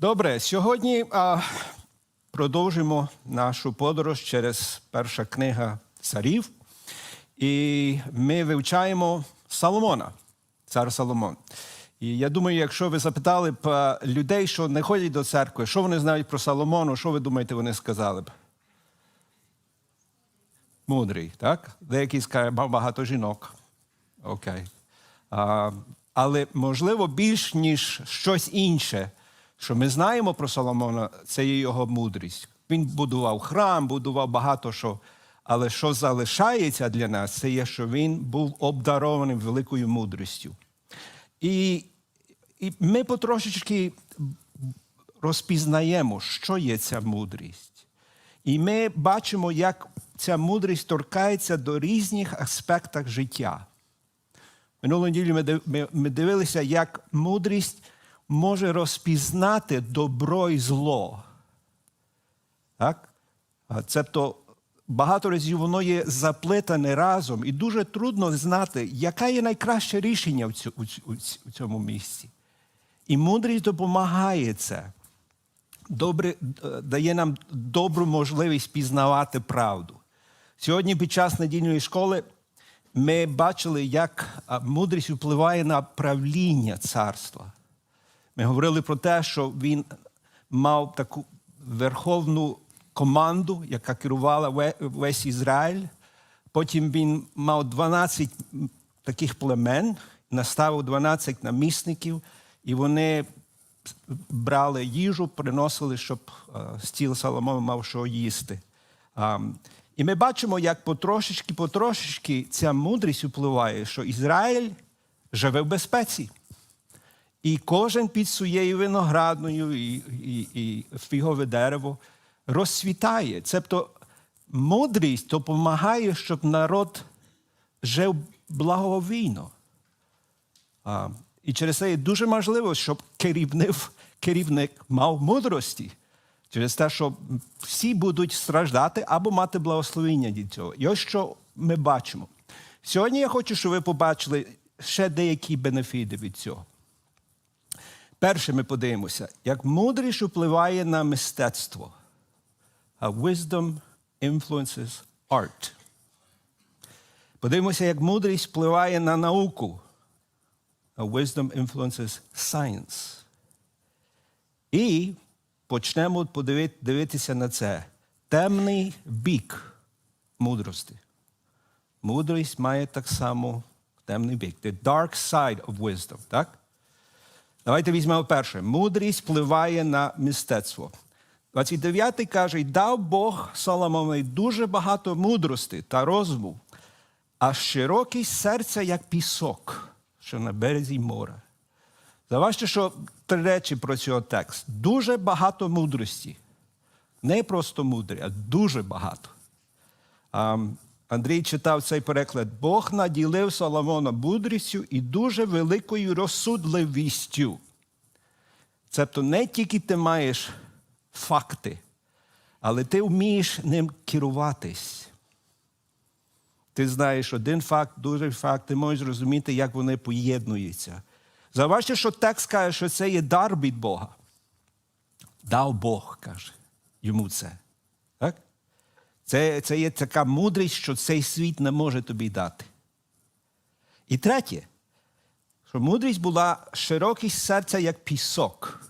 Добре, сьогодні а, продовжимо нашу подорож через перша книга царів. І ми вивчаємо Соломона, цар Соломон. І я думаю, якщо ви запитали б людей, що не ходять до церкви, що вони знають про Соломону, що ви думаєте, вони сказали б? Мудрий, так? Деякі скажуть, «Ба- багато жінок. Окей. А, але можливо більш ніж щось інше, що ми знаємо про Соломона, це є його мудрість. Він будував храм, будував багато що. Але що залишається для нас, це є, що він був обдарований великою мудрістю. І, і ми потрошечки розпізнаємо, що є ця мудрість. І ми бачимо, як ця мудрість торкається до різних аспектів життя. Минулої неділі ми дивилися, як мудрість може розпізнати добро і зло. Так? Цебто багато разів воно є заплетене разом, і дуже трудно знати, яке є найкраще рішення у у ць- цьому місці. І мудрість допомагає це. Добре, е, дає нам добру можливість пізнавати правду. Сьогодні під час недільної школи ми бачили, як мудрість впливає на правління царства. Ми говорили про те, що він мав таку верховну команду, яка керувала весь Ізраїль. Потім він мав 12 таких племен, наставив 12 намісників, і вони брали їжу, приносили, щоб е, стіл Соломона мав що їсти. І ми бачимо, як потрошечки, потрошечки ця мудрість впливає, що Ізраїль живе в безпеці. І кожен під своєю виноградною і, і, і фігове дерево розцвітає. Цебто мудрість допомагає, щоб народ жив благовійно. А, і через це є дуже важливо, щоб керівник, керівник мав мудрості. Через те, що всі будуть страждати або мати благословення від цього. І ось що ми бачимо. Сьогодні я хочу, щоб ви побачили ще деякі бенефіти від цього. Перше, ми подивимося, як мудрість впливає на мистецтво. А wisdom influences art. Подивимося, як мудрість впливає на науку. A wisdom influences science. І почнемо дивитися на це. Темний бік мудрості. Мудрість має так само темний бік. The dark side of wisdom, так? Давайте візьмемо перше. Мудрість впливає на мистецтво. 29 каже, «І дав Бог Соломонові дуже багато мудрості та розуму, а широкість серця, як пісок, що на березі моря. Заважте, що три речі про цього текст. Дуже багато мудрості. Не просто мудрі, а дуже багато. Андрій читав цей переклад. Бог наділив Соломона мудрістю і дуже великою розсудливістю. Тобто не тільки ти маєш факти, але ти вмієш ним керуватись. Ти знаєш один факт, другий факт, ти можеш зрозуміти, як вони поєднуються. Заважте, що текст каже, що це є дар від Бога. Дав Бог, каже йому це. Це, це є така мудрість, що цей світ не може тобі дати. І третє, що мудрість була широкість серця, як пісок.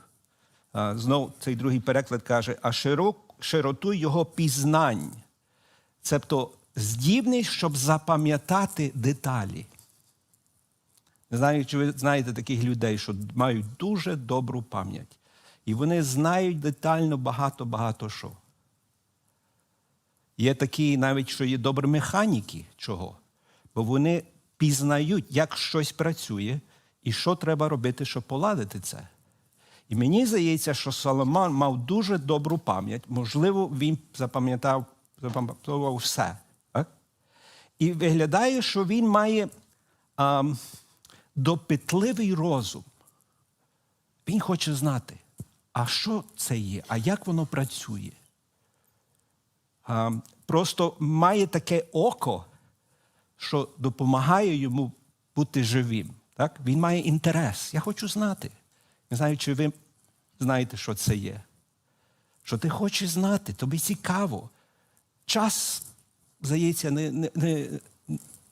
Знов цей другий переклад каже, а широк, широту його пізнань. Цебто здібність, щоб запам'ятати деталі. Не знаю, чи ви знаєте таких людей, що мають дуже добру пам'ять. І вони знають детально багато-багато що. Є такі, навіть що є добрі механіки чого. Бо вони пізнають, як щось працює і що треба робити, щоб поладити це. І мені здається, що Соломон мав дуже добру пам'ять. Можливо, він запам'ятав запам'ятовував все. Так? І виглядає, що він має а, допитливий розум. Він хоче знати, а що це є, а як воно працює. Просто має таке око, що допомагає йому бути живим. Так? Він має інтерес. Я хочу знати. Не знаю, чи ви знаєте, що це є? Що ти хочеш знати, тобі цікаво. Час, здається, не, не, не,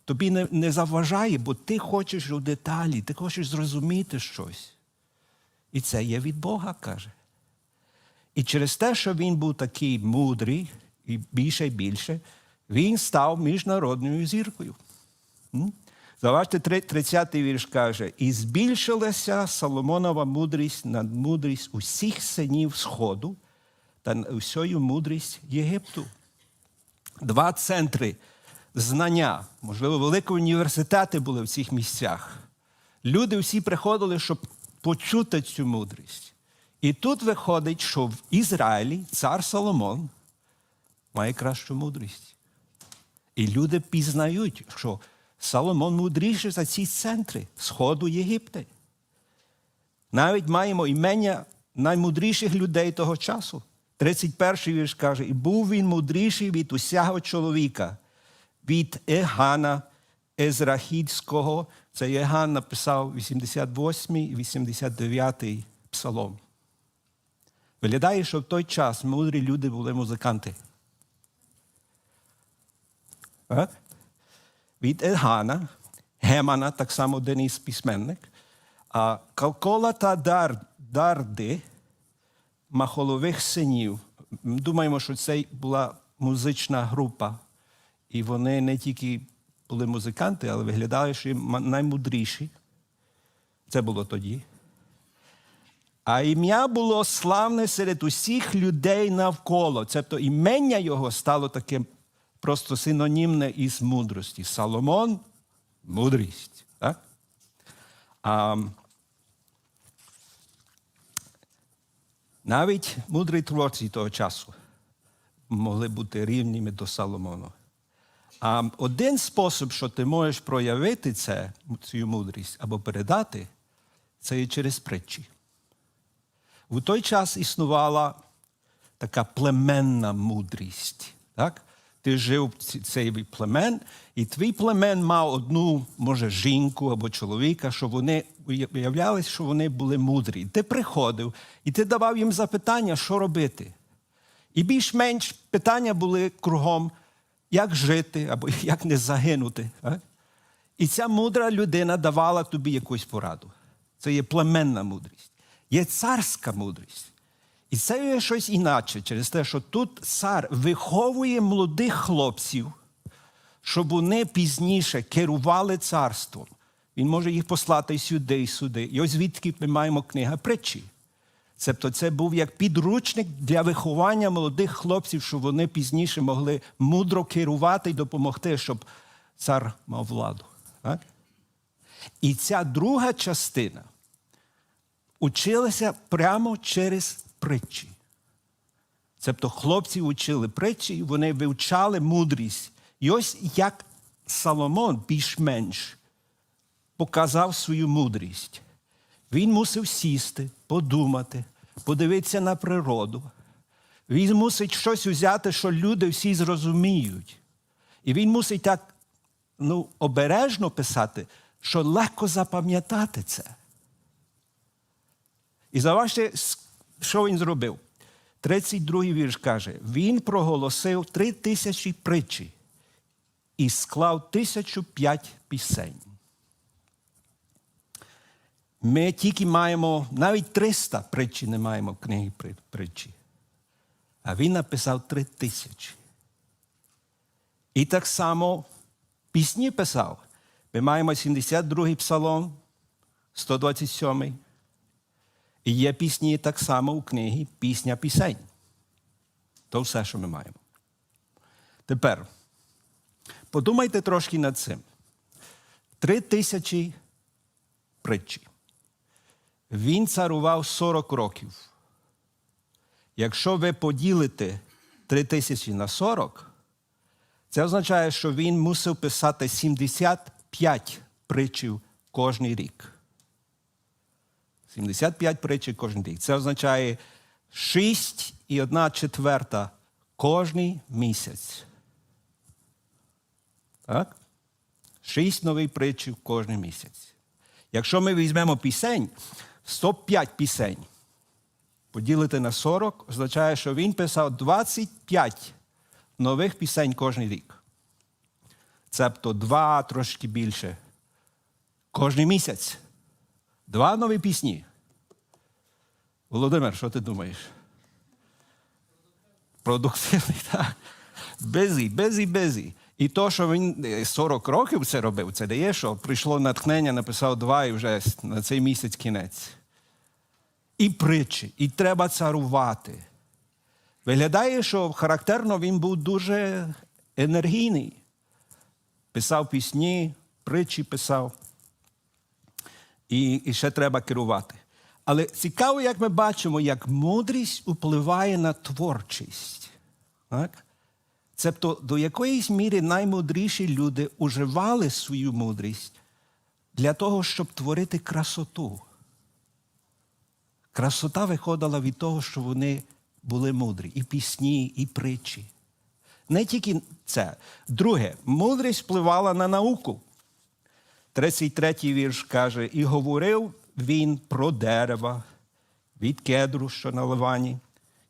тобі не, не заважає, бо ти хочеш у деталі, ти хочеш зрозуміти щось. І це є від Бога, каже. І через те, що він був такий мудрий і більше і більше, він став міжнародною зіркою. Заважте 30-й вірш каже: і збільшилася Соломонова мудрість над мудрість усіх синів Сходу та усю мудрість Єгипту. Два центри знання, можливо, великі університети були в цих місцях. Люди всі приходили, щоб почути цю мудрість. І тут виходить, що в Ізраїлі цар Соломон має кращу мудрість. І люди пізнають, що Соломон мудріший за ці центри Сходу Єгипта. Навіть маємо імення наймудріших людей того часу. 31-й вірш каже, і був він мудріший від усього чоловіка, від Егана Езрахідського. Це Еган написав 88 і 89-й псалом. Виглядає, що в той час мудрі люди були музиканти. Від Егана, Гемана, так само із письменник, а Калкола та Дар, Дарди, Махолових синів. Думаємо, що це була музична група. І вони не тільки були музиканти, але виглядали, що наймудріші. Це було тоді. А ім'я було славне серед усіх людей навколо. Тобто імення його стало таким просто синонімне із мудрості. Соломон мудрість. Так? А, навіть мудрі творці того часу могли бути рівніми до Соломону. А один спосіб, що ти можеш проявити це, цю мудрість або передати, це є через притчі. У той час існувала така племенна мудрість. Так? Ти жив цей племен, і твій племен мав одну, може, жінку або чоловіка, що вони уявлялись, що вони були мудрі. Ти приходив і ти давав їм запитання, що робити. І більш-менш питання були кругом, як жити або як не загинути. І ця мудра людина давала тобі якусь пораду. Це є племенна мудрість, є царська мудрість. І це є щось інакше, через те, що тут цар виховує молодих хлопців, щоб вони пізніше керували царством. Він може їх послати сюди і сюди. І ось звідки ми маємо книга притчі. Тобто це був як підручник для виховання молодих хлопців, щоб вони пізніше могли мудро керувати і допомогти, щоб цар мав владу. Так? І ця друга частина училася прямо через притчі. Тобто хлопці учили притчі, вони вивчали мудрість. І ось як Соломон більш-менш показав свою мудрість. Він мусив сісти, подумати, подивитися на природу. Він мусить щось взяти, що люди всі зрозуміють. І він мусить так ну, обережно писати, що легко запам'ятати це. І заважте, що він зробив. 32-й вірш каже: він проголосив три тисячі притчі і склав тисячу п'ять пісень. Ми тільки маємо навіть 300 притчі не маємо в книги притчі. А він написав три тисячі. І так само пісні писав. Ми маємо 72-й псалом, 127-й. І є пісні так само у книгі Пісня пісень. То все, що ми маємо. Тепер подумайте трошки над цим. Три тисячі притчі. Він царував 40 років. Якщо ви поділите 3 тисячі на 40, це означає, що він мусив писати 75 притчів кожний рік. 75 притчі кожен рік. Це означає 6 і 1 четверта кожний місяць. Так? 6 нових притчів кожен місяць. Якщо ми візьмемо пісень, 105 пісень. поділити на 40, означає, що він писав 25 нових пісень кожен рік. Цебто два, трошки більше. Кожний місяць. Два нові пісні. Володимир, що ти думаєш? Продуктивний, так. Безі, безі, безі. І то, що він е, 40 років це робив, це дає, що прийшло натхнення, написав два і вже на цей місяць кінець. І притчі, і треба царувати. Виглядає, що характерно він був дуже енергійний. Писав пісні, притчі писав. І, і ще треба керувати. Але цікаво, як ми бачимо, як мудрість впливає на творчість. Так? Тобто, до якоїсь міри наймудріші люди уживали свою мудрість для того, щоб творити красоту. Красота виходила від того, що вони були мудрі, і пісні, і притчі. Не тільки це. Друге, мудрість впливала на науку. 33-й вірш каже: І говорив він про дерева від кедру, що на ливані,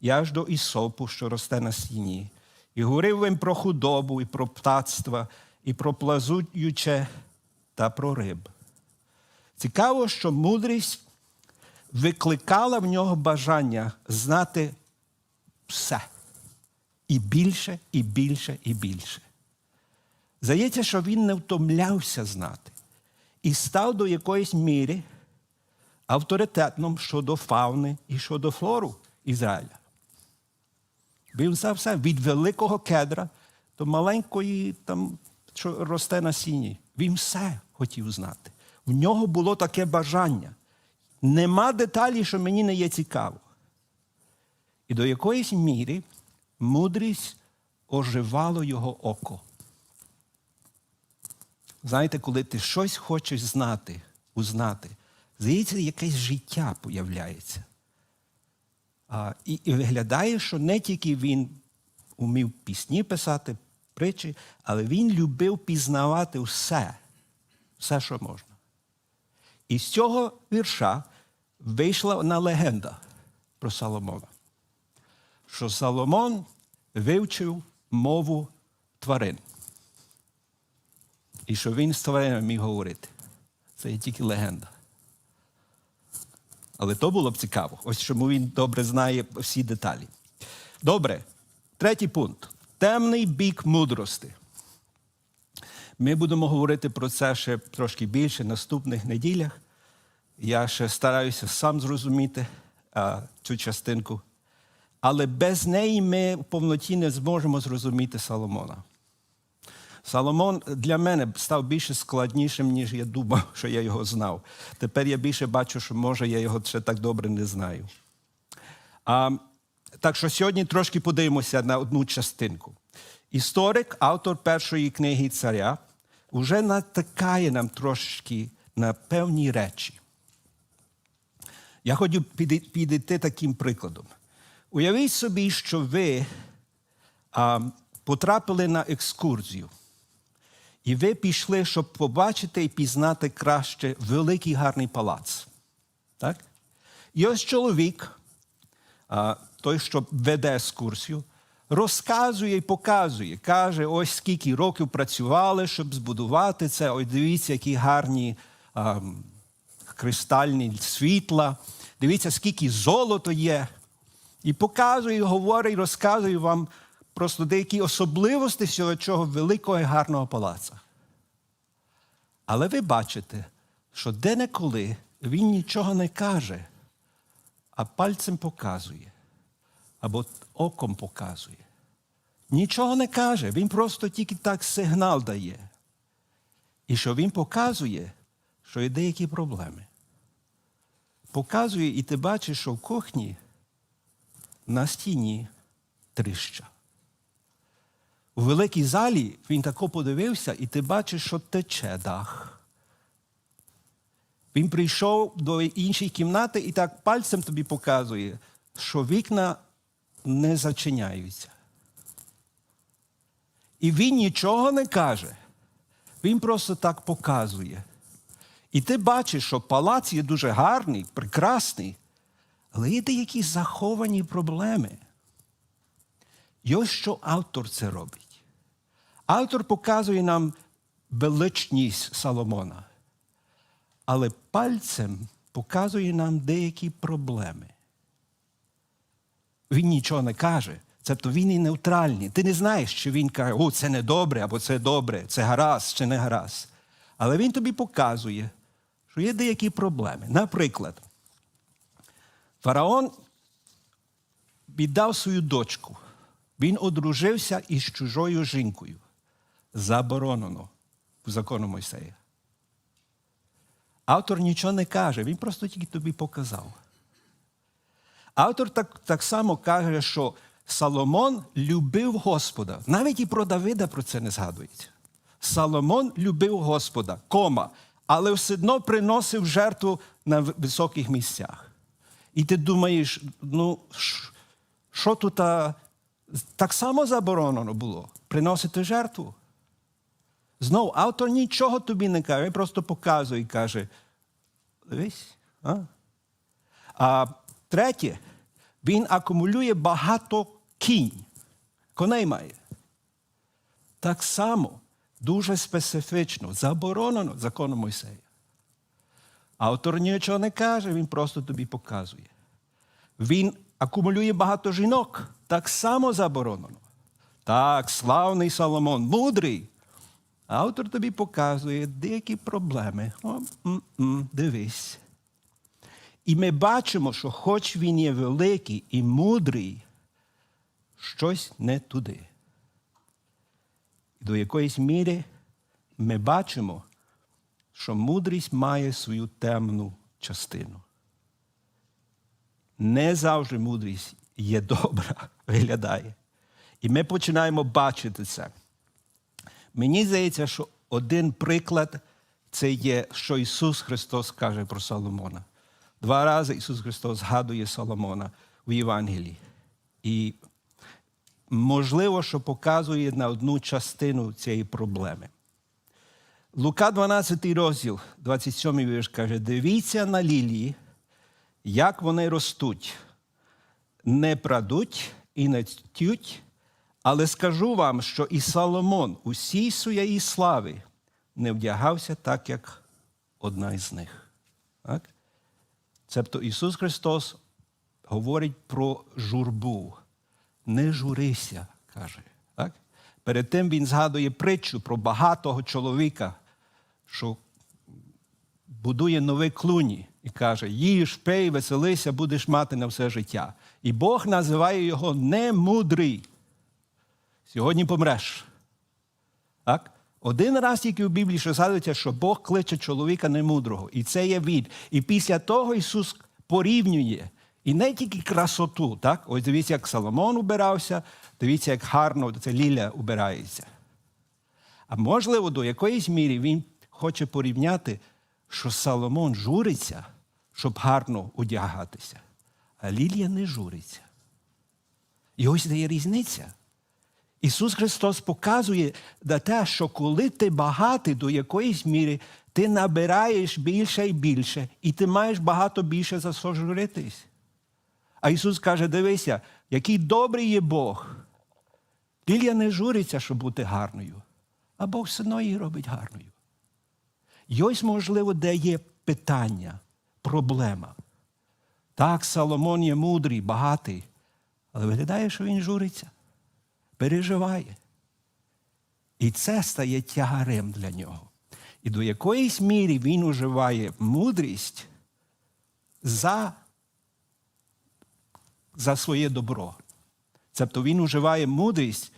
і аж до ісопу, що росте на стіні. І говорив він про худобу, і про птацтва, і про плазуюче та про риб. Цікаво, що мудрість викликала в нього бажання знати все. І більше, і більше, і більше. Здається, що він не втомлявся знати і став до якоїсь міри авторитетним щодо фауни і щодо флору Ізраїля. Він знав все від великого кедра до маленької, там, що росте на сіні. Він все хотів знати. В нього було таке бажання. Нема деталі, що мені не є цікаво. І до якоїсь міри мудрість оживало його око. Знаєте, коли ти щось хочеш знати, узнати, здається, якесь життя появляється. А, і, і виглядає, що не тільки він умів пісні писати, притчі, але він любив пізнавати все, все, що можна. І з цього вірша вийшла одна легенда про Соломона, що Соломон вивчив мову тварин. І що він з тваринами міг говорити. Це є тільки легенда. Але то було б цікаво. Ось чому він добре знає всі деталі. Добре, третій пункт. Темний бік мудрости. Ми будемо говорити про це ще трошки більше в наступних неділях. Я ще стараюся сам зрозуміти а, цю частинку. Але без неї ми в повноті не зможемо зрозуміти Соломона. Соломон для мене став більше складнішим, ніж я думав, що я його знав. Тепер я більше бачу, що може я його ще так добре не знаю. А, так що сьогодні трошки подивимося на одну частинку. Історик, автор першої книги царя, вже натикає нам трошки на певні речі. Я хотів підійти таким прикладом. Уявіть собі, що ви а, потрапили на екскурсію. І ви пішли, щоб побачити і пізнати краще великий гарний палац. Так? І ось чоловік, той, що веде екскурсію, розказує і показує, каже, ось скільки років працювали, щоб збудувати це. Ось дивіться, які гарні а, кристальні світла, дивіться, скільки золото є. І показує, говорить, розказує вам просто деякі особливості всього цього великого і гарного палацу. Але ви бачите, що де-неколи він нічого не каже, а пальцем показує або оком показує. Нічого не каже, він просто тільки так сигнал дає. І що він показує, що є деякі проблеми. Показує, і ти бачиш, що в кухні на стіні тріща. У великій залі він тако подивився, і ти бачиш, що тече дах. Він прийшов до іншої кімнати і так пальцем тобі показує, що вікна не зачиняються. І він нічого не каже. Він просто так показує. І ти бачиш, що палац є дуже гарний, прекрасний, Але є деякі заховані проблеми. І ось що автор це робить. Автор показує нам величність Соломона, але пальцем показує нам деякі проблеми. Він нічого не каже. Тобто він і нейтральний. Ти не знаєш, що він каже, о, це не добре, або це добре, це гаразд чи не гаразд. Але він тобі показує, що є деякі проблеми. Наприклад, фараон віддав свою дочку. Він одружився із чужою жінкою. Заборонено закону Мойсея. Автор нічого не каже, він просто тільки тобі показав. Автор так, так само каже, що Соломон любив Господа. Навіть і про Давида про це не згадується. Соломон любив Господа, кома, але все одно приносив жертву на високих місцях. І ти думаєш, ну, що тут так само заборонено було приносити жертву? Знову, автор нічого тобі не каже, просто показує і каже: дивись. А? А третє, він акумулює багато кінь, коней має. Так само, дуже специфічно, заборонено законом Мойсея. Автор нічого не каже, він просто тобі показує. Він акумулює багато жінок, так само заборонено. Так, славний Соломон, мудрий. Автор тобі показує деякі проблеми. О, дивись. І ми бачимо, що хоч він є великий і мудрий, щось не туди. До якоїсь міри ми бачимо, що мудрість має свою темну частину. Не завжди мудрість є добра, виглядає. І ми починаємо бачити це. Мені здається, що один приклад це є, що Ісус Христос каже про Соломона. Два рази Ісус Христос згадує Соломона в Євангелії. І можливо, що показує на одну частину цієї проблеми. Лука 12 розділ, 27 вірш каже: дивіться на лілії, як вони ростуть, не прадуть і не тють, але скажу вам, що і Соломон у всій своєї слави не вдягався так, як одна із них. Так? Цебто Ісус Христос говорить про журбу. Не журися, каже. Так? Перед тим Він згадує притчу про багатого чоловіка, що будує нові клуні і каже: їж, пий, веселися, будеш мати на все життя. І Бог називає його немудрий. Сьогодні помреш. Так? Один раз тільки в Біблії що згадується, що Бог кличе чоловіка немудрого. І це є від. І після того Ісус порівнює. І не тільки красоту, так? Ось дивіться, як Соломон убирався, дивіться, як гарно це Ліля убирається. А можливо, до якоїсь міри він хоче порівняти, що Соломон журиться, щоб гарно одягатися. А Лілія не журиться. І ось де є різниця. Ісус Христос показує на те, що коли ти багатий до якоїсь міри, ти набираєш більше і більше, і ти маєш багато більше за що журитись. А Ісус каже: дивися, який добрий є Бог. Лілія не журиться, щоб бути гарною, а Бог одно її робить гарною. І ось, можливо, де є питання, проблема. Так, Соломон є мудрий, багатий, але виглядає, що він журиться переживає. І це стає тягарем для нього. І до якоїсь міри він уживає мудрість за, за своє добро. Тобто він уживає мудрість,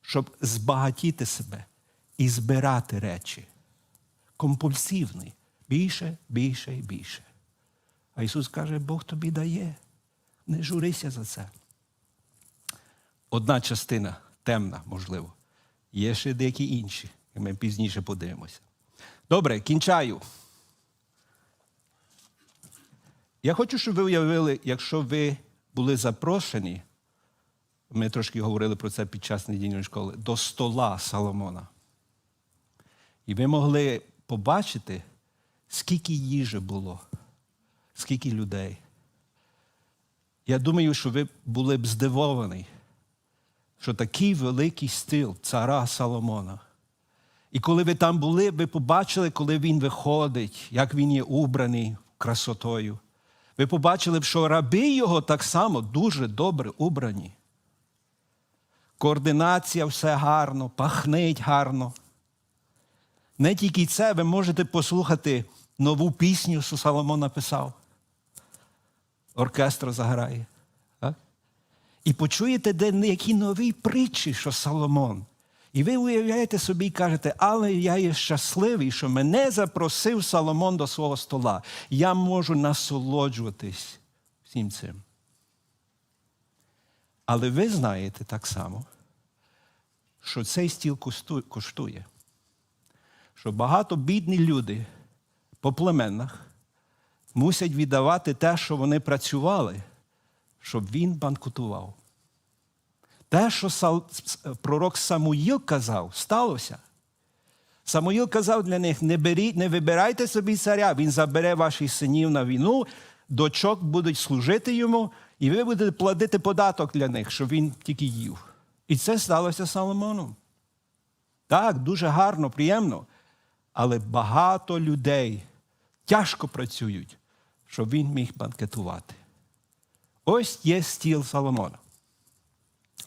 щоб збагатіти себе і збирати речі. Компульсивний. Більше, більше і більше. А Ісус каже, Бог тобі дає. Не журися за це одна частина темна, можливо. Є ще деякі інші, і ми пізніше подивимося. Добре, кінчаю. Я хочу, щоб ви уявили, якщо ви були запрошені, ми трошки говорили про це під час недільної школи, до стола Соломона. І ви могли побачити, скільки їжі було, скільки людей. Я думаю, що ви були б здивовані, що такий великий стил цара Соломона. І коли ви там були, ви побачили, коли він виходить, як він є убраний красотою. Ви побачили що раби його так само дуже добре убрані. Координація все гарно, пахнить гарно. Не тільки це, ви можете послухати нову пісню, що Соломон написав. Оркестр заграє. І почуєте, де які нові притчі, що Соломон. І ви уявляєте собі і кажете, але я є щасливий, що мене запросив Соломон до свого стола. Я можу насолоджуватись всім цим. Але ви знаєте так само, що цей стіл коштує. Що багато бідні люди по племенах мусять віддавати те, що вони працювали, щоб він банкутував. Те, що пророк Самуїл казав, сталося. Самуїл казав для них: не беріть, не вибирайте собі царя, він забере ваших синів на війну, дочок будуть служити йому, і ви будете платити податок для них, щоб він тільки їв. І це сталося Соломоном. Так, дуже гарно, приємно. Але багато людей тяжко працюють, щоб він міг банкетувати. Ось є стіл Соломона.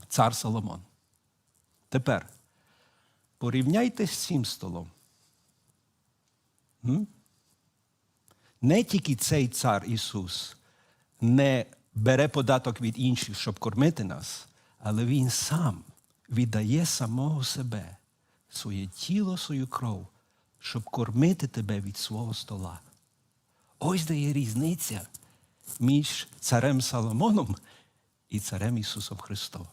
Цар Соломон. Тепер порівняйте з цим столом. Не тільки цей цар Ісус не бере податок від інших, щоб кормити нас, але Він сам віддає самого себе, своє тіло, свою кров, щоб кормити тебе від свого стола. Ось де є різниця між царем Соломоном і царем Ісусом Христом.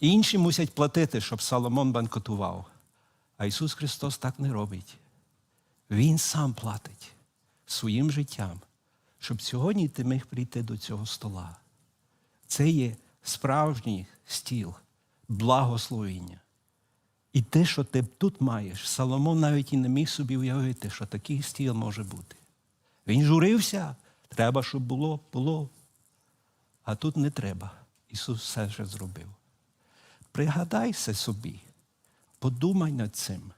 Інші мусять платити, щоб Соломон банкотував. А Ісус Христос так не робить. Він сам платить своїм життям, щоб сьогодні ти міг прийти до цього стола. Це є справжній стіл, благословення. І те, що ти тут маєш, Соломон навіть і не міг собі уявити, що такий стіл може бути. Він журився, треба, щоб було, було. А тут не треба. Ісус все вже зробив. Пригадайся собі, подумай над цим,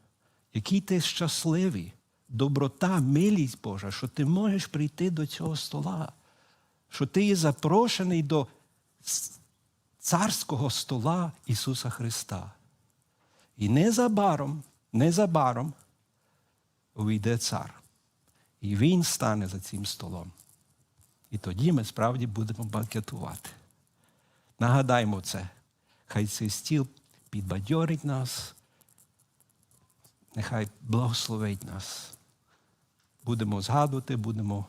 який ти щасливий, доброта, милість Божа, що ти можеш прийти до цього стола, що ти є запрошений до царського стола Ісуса Христа. І незабаром, незабаром увійде цар. І він стане за цим столом. І тоді ми справді будемо банкетувати. Нагадаймо це. Хай цей стіл підбадьорить нас, нехай благословить нас. Будемо згадувати, будемо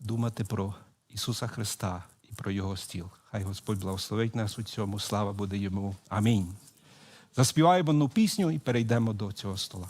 думати про Ісуса Христа і про Його стіл. Хай Господь благословить нас у цьому. Слава буде йому. Амінь. Заспіваємо одну пісню і перейдемо до цього стола.